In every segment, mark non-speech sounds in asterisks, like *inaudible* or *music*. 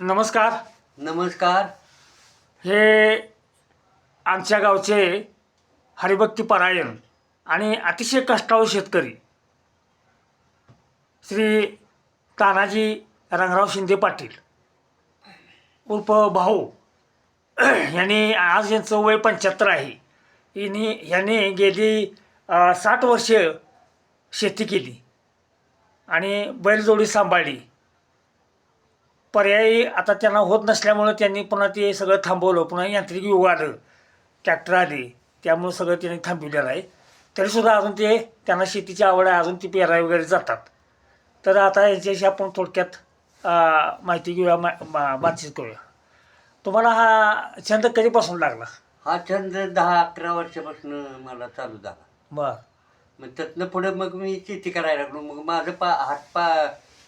नमस्कार. नमस्कार. हे आमच्या गावचे हरिभक्ती परायण आणि अतिशय कष्टाळू शेतकरी श्री तानाजी रंगराव शिंदे पाटील उर्फ भाऊ *clears throat* यांनी आज यांचं वय पंच्याहत्तर आहे. यांनी यांनी गेली साठ वर्ष शेती केली आणि बैलजोडी सांभाळली. पर्यायी आता त्यांना होत नसल्यामुळं त्यांनी पुन्हा ते सगळं थांबवलं. पुन्हा यांत्रिक युग आलं. ट्रॅक्टर आले. त्यामुळं सगळं त्यांनी थांबविलेलं आहे. तरीसुद्धा अजून ते त्यांना शेतीची आवड आहे. अजून ती पेराय वगैरे जातात. तर आता यांच्याशी आपण थोडक्यात माहिती घेऊया. मा- बातचीत करूया. तुम्हाला हा छंद कधीपासून लागला? हा छंद दहा अकरा वर्षापासून मला चालू झाला. बर. मग त्यातनं पुढं मग मी शेती करायला लागलो. मग माझं पा हात पा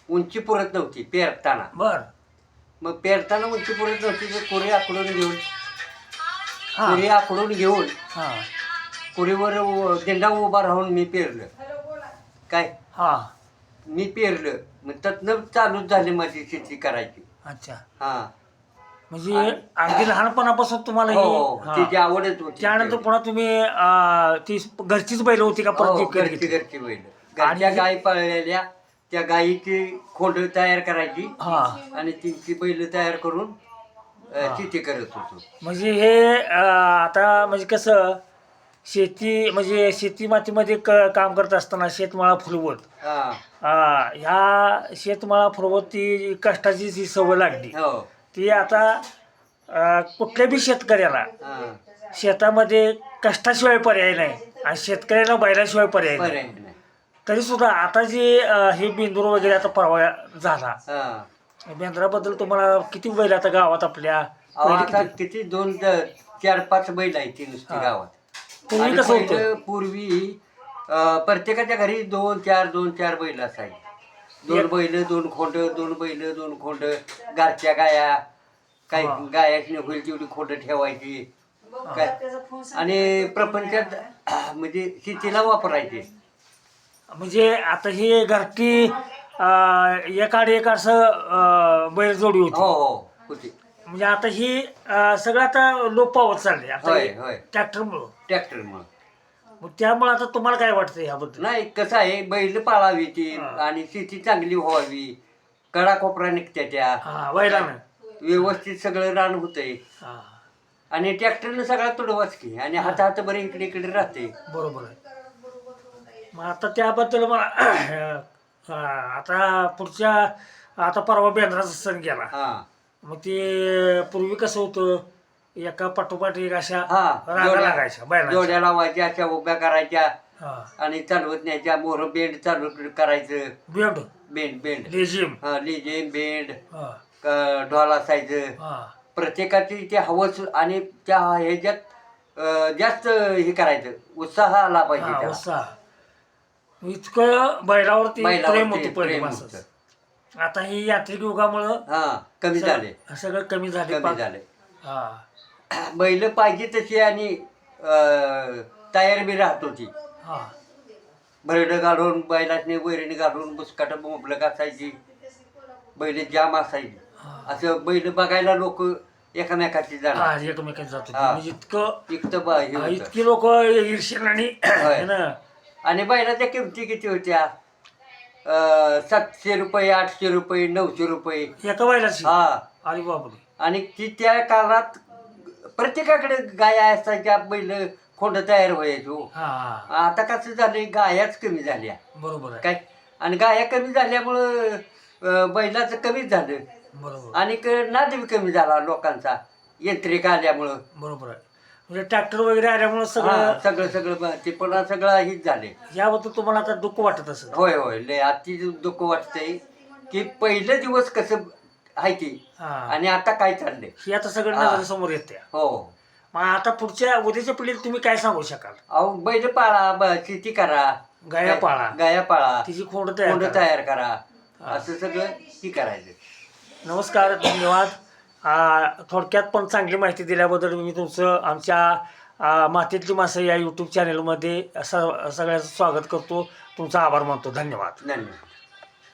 उंची पुरत नव्हती पेरताना. बर. मग पेरताना उंची पुरत नव्हती तर कुरी आकडून घेऊन हां. कुरी आकडून घेऊन हां. कुरीवर उ- देंडा उभा राहून मी पेरलं. काय? हां. मी पेरलं. मग त्यातनं चालूच झाली माझी शेती करायची. अच्छा. हा. म्हणजे अगदी लहानपणापासून तुम्हाला हो ही हो. हां. तिची आवडच होती त्यानंतर पुन्हा तुम्ही अं, ती घरचीच बैल होती का हो, परत विकत घरची घेतली? घरची बैल. घरच्या आणि- गाई पाळलेल्या त्या गायीची खोंड तयार करायची. हा. आणि तिची बैल तयार करून शेती करत होतो. म्हणजे हे अं, आता म्हणजे कसं शेती म्हणजे शेती मातीमध्ये क काम करत असताना शेतमाळा फुलवत. हा ह्या शेतमाळा फुलवत ती कष्टाची जी सवय लागली. हो. ती आता अं, कुठल्या बी शेतकऱ्याला हा. शेतामध्ये कष्टाशिवाय पर्याय नाही आणि शेतकऱ्याला बैलाशिवाय पर्याय नाही. पर्याय नाही. तरी सुद्धा आता जे अं, हे बिंदूर वगैरे आता परवा झाला. हा. बेंद्राबद्दल तुम्हाला किती बैल आता गावात आपल्या? अहो, पहिले आता किती? किती? दोन द- चार पाच बैल आहेत ती नुसती हा. गावात. पूर्वी आणि कसं होतं? पहिलं पूर्वी अ, प्रत्येकाच्या घरी दोन चार दोन चार बैल असायचे. दोन बैल दोन खोंड दोन बैल दोन खोंड घरच्या गाया काही हा. गायाची होईल तेवढी खोंड ठेवायची. काय? आणि प्रपंचात म्हणजे शेतीला वापरायचे. म्हणजे आता ही घरटी एकाड बैल जोडी होती. हो हो होती. म्हणजे आता ही अं, सगळं आता लोप पावत चालले आता होय होय. ट्रॅक्टरमुळं. ट्रॅक्टरमुळं. मग त्यामुळे आता तुम्हाला काय वाटतं ह्याबद्दल? नाही कसं आहे बैल पाळावी ती. आणि शेती चांगली व्हावी. कडा कोपरा निघत्या त्या. हा बैलानं व्यवस्थित सगळं रान होतंय. हा. आणि ट्रॅक्टरनं सगळा तुडवाच की आणि हात हात बरं इकडे इकडे राहते बरोबर आहे. मग आता त्याबद्दल मला आता पुढच्या आता परवा बेंद्राचा सण गेला. हा. मग ते पूर्वी कसं होतं एका पाठोपाठ एक अशा हा रागा जोड्या- लागायच्या बैलांच्या. जोड्या लावायच्या अशा उभ्या करायच्या हा. आणि चालवत न्यायच्या मोर बेंड चालू करायचं. बेंड? Band band. लेझिम. हा बेंड. हा. क- ढोल असायचं. हा. प्रत्येकाची ते हवस आणि त्या ह्याच्यात अं, जास्त हे करायचं उत्साह आला पाहिजे हा त्याला. उत्साह. इतकं बैलावरती बैलावरती प्रेम होतं पहिले प्रेम माणसाचं. होतं. आता ही यात्रिक युगामुळं हा कमी झाले. सगळं सगळं कमी झाले. कमी पा- झाले. हा. *clears throat* बैल पाहिजे तशी आणि अं, तयार बी राहत होती. हा. बरडं काढून बैलाने वैरणी काढून बुसकाट मोबलक असायची. बैल जाम असायची. असं बैल बघायला लोक एकामेकाची जाणार. हा एकमेकांत जात होते. हा. म्हणजे इतकं इतकं बा हे होतं. इतकी लोक ईर्ष्येन आणि होय. आणि बैलाच्या किमती किती होत्या? अं, सातशे रुपये आठशे रुपये नऊशे रुपये. एका बैलाची? हा. अरे बापरे. आणि ती त्या काळात प्रत्येकाकडे गाया असायच्या बैल खोंड तयार व्हायचो. हा. हा आता कसं झालंय गायाच कमी झाल्या. बरोबर आहे. काय? आणि गाया कमी झाल्यामुळं अं, बैलाचं कमीच झालं. बरोबर. आणि क- नाद बी कमी झाला लोकांचा यंत्रिक आल्यामुळं. बरोबर आहे. म्हणजे ट्रॅक्टर वगैरे आल्यामुळे हा, सगळं सगळं सगळं ब- ते पुन्हा सगळं हीच झाले. याबद्दल तुम्हाला आता दुःख वाटत असेल. होय होय लय अति दुःख वाटतंय की पहिलं दिवस कसं आहे की हा. आणि आता काय चाललंय? ही आता सगळं हा. नजरेसमोर येते हो. मग आता पुढच्या उद्याच्या पिढीला तुम्ही काय सांगू शकाल? अहो बैल पाळा ब- शेती करा. गाया पाळा. गाया पाळा. तिची खोंड तयार कोंड करा. तयार करा. असं सगळं ही करायचं. नमस्कार धन्यवाद. थोडक्यात पण चांगली माहिती दिल्याबद्दल मी तुमचं आमच्या मातीतली मासं या यूट्यूब चॅनलमध्ये स सगळ्याचं स्वागत करतो. तुमचा आभार मानतो. धन्यवाद. धन्यवाद.